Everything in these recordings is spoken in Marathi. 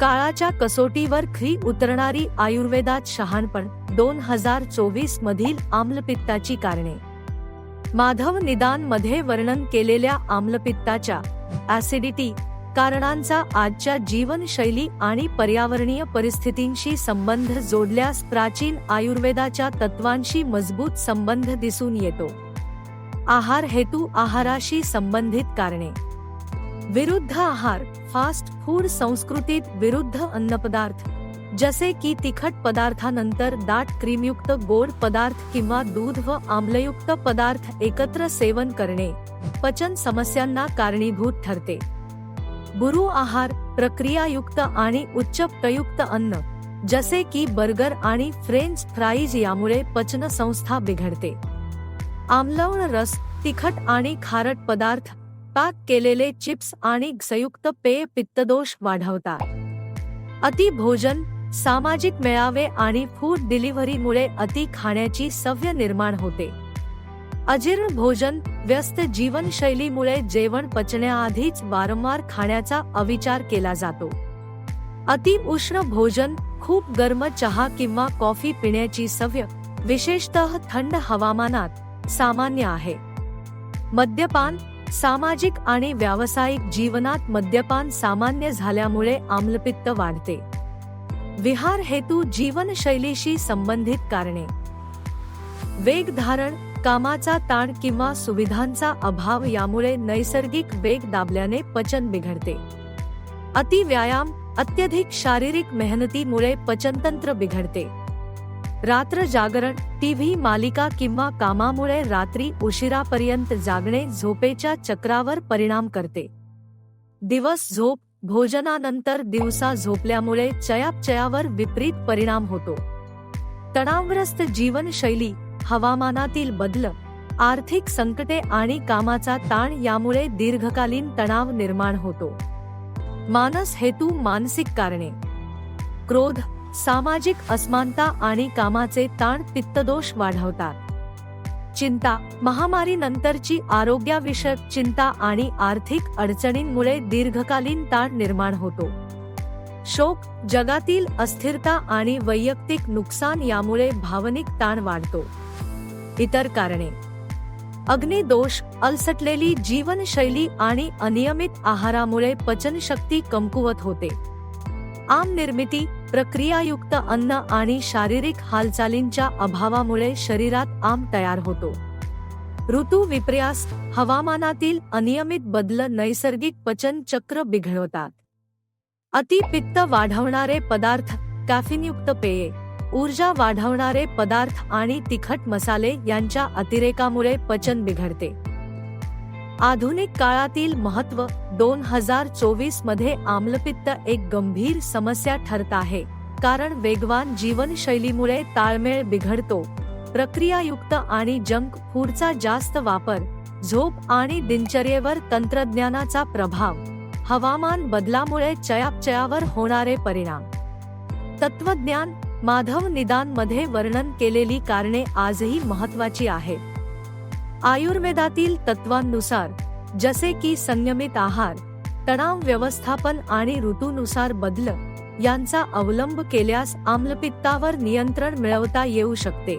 काळाच्या कसोटीवर खरी उतरणारी आयुर्वेदात शहाणपण दोन हजार चोवीस मधील आम्लपित्ताची कारणे. माधव निदानमध्ये वर्णन केलेल्या आम्लपित्ताच्या ऍसिडिटी कारणांचा आजच्या जीवनशैली आणि पर्यावरणीय परिस्थितींशी संबंध जोडल्यास प्राचीन आयुर्वेदाच्या तत्वांशी मजबूत संबंध दिसून येतो. आहार हेतू आहाराशी संबंधित कारणे. विरुद्ध आहार फास्ट फूड संस्कृतीत विरुद्ध अन्नपदार्थ जसे की तिखट पदार्थानंतर दाट क्रीमयुक्त गोड पदार्थ किंवा दूध व आम्लयुक्त पदार्थ एकत्र सेवन करणे पचन समस्यांना कारणीभूत ठरते. गुरु आहार प्रक्रियायुक्त आणि उच्च प्रयुक्त अन्न जसे की बर्गर आणि फ्रेंच फ्राईज यामुळे पचन संस्था बिघडते. आम्लवण रस तिखट आणि खारट पदार्थ पॅक केलेले चिप्स आणि संयुक्त पेय पित्तदोष वाढवतात. अति भोजन सामाजिक मेळावे आणि फूड डिलिव्हरीमुळे अति खाण्याची सव्य निर्माण होते. अजीर्ण भोजन व्यस्त जीवनशैलीमुळे जेवण पचण्याआधीच वारंवार खाण्याचा अविचार केला जातो. अति उष्ण भोजन खूप गरम चहा किंवा कॉफी पिण्याची सव्य विशेषतः थंड हवामानात सामान्य आहे. मद्यपान सामाजिक आणि व्यावसायिक जीवनात मद्यपान सामान्य झाल्यामुळे आम्लपित्त वाढते. विहार हेतू जीवनशैलीशी संबंधित कारणे. वेग धारण कामाचा ताण किंवा सुविधांचा अभाव यामुळे नैसर्गिक वेग दाबल्याने पचन बिघडते. अति व्यायाम अत्यधिक शारीरिक मेहनतीमुळे पचनतंत्र बिघडते. रात्र जागरण टीव्ही मालिका किंवा कामामुळे रात्री उशिरापर्यंत जागणे झोपेच्या चक्रावर परिणाम करते. दिवस झोप भोजनानंतर दिवसा झोपल्यामुळे चयापचयावर विपरीत परिणाम होतो. तणावग्रस्त जीवनशैली हवामानातील बदल आर्थिक संकटे आणि कामाचा ताण यामुळे दीर्घकालीन तणाव निर्माण होतो. मानस हेतू मानसिक कारणे. क्रोध सामाजिक असमानता आणि कामाचे ताण पित्तदोष वाढवतात. चिंता महामारी नंतरची आरोग्याविषयक चिंता आणि आर्थिक अडचणींमुळे दीर्घकालीन ताण निर्माण होतो. शोक जगातील अस्थिरता आणि वैयक्तिक नुकसान यामुळे भावनिक ताण वाढतो. इतर कारणे. अग्निदोष अलसटलेली जीवनशैली आणि अनियमित आहारामुळे पचनशक्ती कमकुवत होते. आम निर्मिती प्रक्रियायुक्त अन्न आणि शारीरिक हालचालींच्या अभावामुळे शरीरात आम तयार होतो. ऋतू विपर्यास हवामानातील अनियमित बदल नैसर्गिक पचन चक्र बिघडवतात. अतिपित्त वाढवणारे पदार्थ कॅफिनयुक्त पेये ऊर्जा वाढवणारे पदार्थ आणि तिखट मसाले यांच्या अतिरेकामुळे पचन बिघडते. आधुनिक काळातील महत्त्व दोन हजार चोवीसमध्ये आम्लपित्त एक गंभीर समस्या ठरत आहे. कारण वेगवान जीवनशैलीमुळे ताळमेळ बिघडतो. प्रक्रियायुक्त आणि जंक फूडचा जास्त वापर झोप आणि दिनचर्येवर तंत्रज्ञानाचा प्रभाव हवामान बदलामुळे चयापचयावर होणारे परिणाम. तत्वज्ञान माधव निदानमध्ये वर्णन केलेली कारणे आजही महत्वाची आहेत. आयुर्वेदातील तत्वांनुसार जसे की संयमित आहार तणाव व्यवस्थापन आणि ऋतूनुसार बदल यांचा अवलंब केल्यास आम्लपित्तावर नियंत्रण मिळवता येऊ शकते.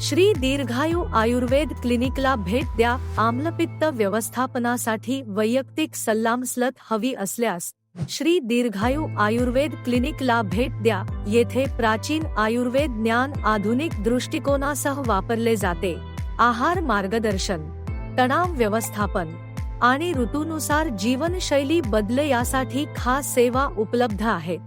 श्री दीर्घायू आयुर्वेद क्लिनिकला भेट द्या. आम्लपित्त व्यवस्थापनासाठी वैयक्तिक सल्लामसलत हवी असल्यास श्री दीर्घायू आयुर्वेद क्लिनिकला भेट द्या. येथे प्राचीन आयुर्वेद ज्ञान आधुनिक दृष्टिकोनासह वापरले जाते. आहार मार्गदर्शन तणाव व्यवस्थापन आणि ऋतूनुसार जीवनशैली बदल यासाठी खास सेवा उपलब्ध आहेत.